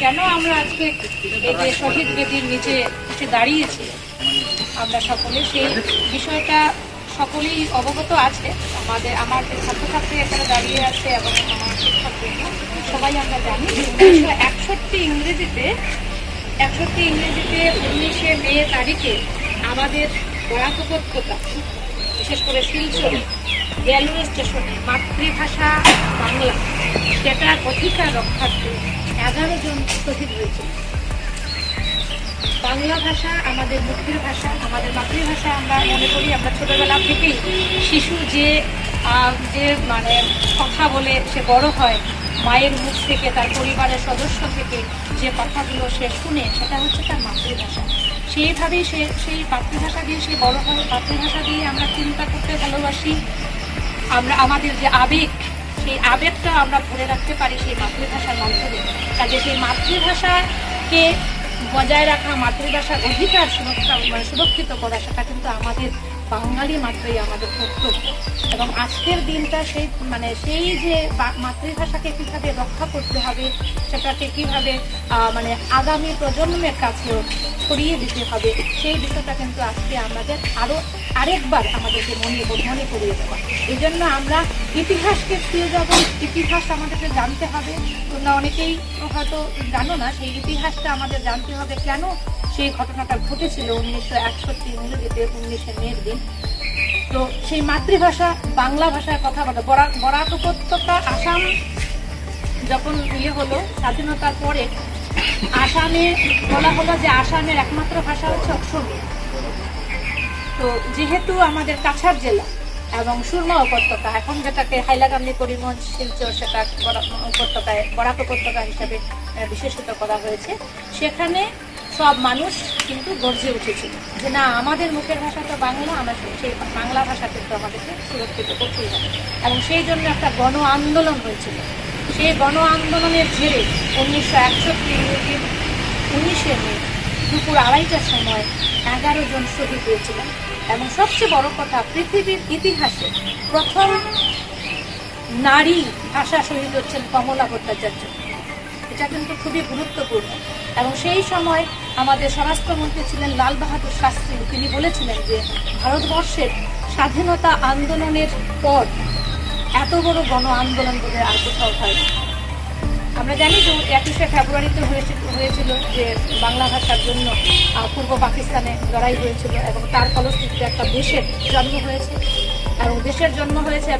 কেন আমরা আজকে এই যে শহীদ বেদির নিচে এসে দাঁড়িয়েছি? আমরা সকলে সেই বিষয়টা সকলেই অবগত আছে। আমাদের, আমার ছাত্রছাত্রী এখানে দাঁড়িয়ে আছে এবং আমার শিক্ষার্থী সবাই আমরা জানি উনিশশো একষট্টি ইংরেজিতে একষট্টি ইংরেজিতে উনিশে মে তারিখে আমাদের বরাক বিশেষ করে শিলচরে, রেলওয়ে স্টেশনে মাতৃভাষা বাংলা, সেটার অধিকার রক্ষার্থে এগারো জন শহীদ হয়েছিল বাংলা ভাষা আমাদের মুখের ভাষা, আমাদের মাতৃভাষা আমরা মনে করি। আমরা ছোটোবেলা থেকেই শিশু যে যে মানে কথা বলে সে বড় হয়, মায়ের মুখ থেকে, তার পরিবারের সদস্য থেকে যে কথাগুলো সে শুনে, সেটা হচ্ছে তার মাতৃভাষা। সেইভাবেই সে, সেই মাতৃভাষা দিয়ে সে বড় হয়। মাতৃভাষা দিয়ে আমরা চিন্তা করতে ভালোবাসি। আমরা, আমাদের যে আবেগ সেই আবেগটা আমরা ধরে রাখতে পারি সেই মাতৃভাষার মাধ্যমে। কাজে সেই মাতৃভাষাকে বজায় রাখা, মাতৃভাষার অধিকার সুরক্ষা মানে সুরক্ষিত করা, সেটা কিন্তু আমাদের বাঙালি মাত্রই আমাদের কর্তব্য। এবং আজকের দিনটা সেই মানে সেই যে মাতৃভাষাকে কীভাবে রক্ষা করতে হবে, সেটাকে কীভাবে মানে আগামী প্রজন্মের কাছেও ছড়িয়ে দিতে হবে। সেই বিষয়টা কিন্তু আজকে আমাদের আরও আরেকবার আমাদেরকে মনে মনে করিয়ে দেওয়া। এই জন্য আমরা ইতিহাসকে ফিরে যাব। ইতিহাস আমাদেরকে জানতে হবে। তোমরা অনেকেই হয়তো জানো না, সেই ইতিহাসটা আমাদের জানতে হবে কেন সেই ঘটনাটা ঘটেছিল উনিশশো একষট্টি ইংরেজিতে উনিশে মের দিন। তো সেই মাতৃভাষা, বাংলা ভাষায় কথা বলে বরাক বরাক উপত্যকা আসাম যখন ইয়ে হলো, স্বাধীনতার পরে আসামে, বলা হলো যে আসামের একমাত্র ভাষা হচ্ছে অসমীয়া তো যেহেতু আমাদের কাছাড় জেলা এবং সুরমা উপত্যকা, এখন যেটাকে হাইলাকান্দি, করিমগঞ্জ, শিলচর, সেটা উপত্যকায়, বরাক উপত্যকা হিসাবে বিশেষিত করা হয়েছে। সেখানে সব মানুষ কিন্তু গর্জে উঠেছিল যে না, আমাদের মুখের ভাষা তো বাংলা, আমার সেই বাংলা ভাষা কিন্তু আমাদেরকে সুরক্ষিত করতেই হবে। এবং সেই জন্য একটা গণ আন্দোলন হয়েছিল। সেই গণ আন্দোলনের জেরে উনিশশো একষট্টি উনিশে মে দুপুর আড়াইটার সময় এগারো জন শহীদ হয়েছিলেন। এবং সবচেয়ে বড় কথা, পৃথিবীর ইতিহাসে প্রথম নারী ভাষা শহীদ হচ্ছেন কমলা ভট্টাচার্য। এটা কিন্তু খুবই গুরুত্বপূর্ণ। এবং সেই সময় আমাদের স্বরাষ্ট্রমন্ত্রী ছিলেন লাল বাহাদুর শাস্ত্রী। তিনি বলেছিলেন যে, ভারতবর্ষের স্বাধীনতা আন্দোলনের পর এত বড় গণ আন্দোলন বলে আর কোথাও হয় আমরা জানি যে একুশে ফেব্রুয়ারিতে হয়েছিল হয়েছিল যে বাংলা ভাষার জন্য পূর্ব পাকিস্তানে লড়াই হয়েছিল এবং তার ফলশ্রুতিতে একটা দেশের জন্ম হয়েছে। এবং দেশের জন্ম হয়েছে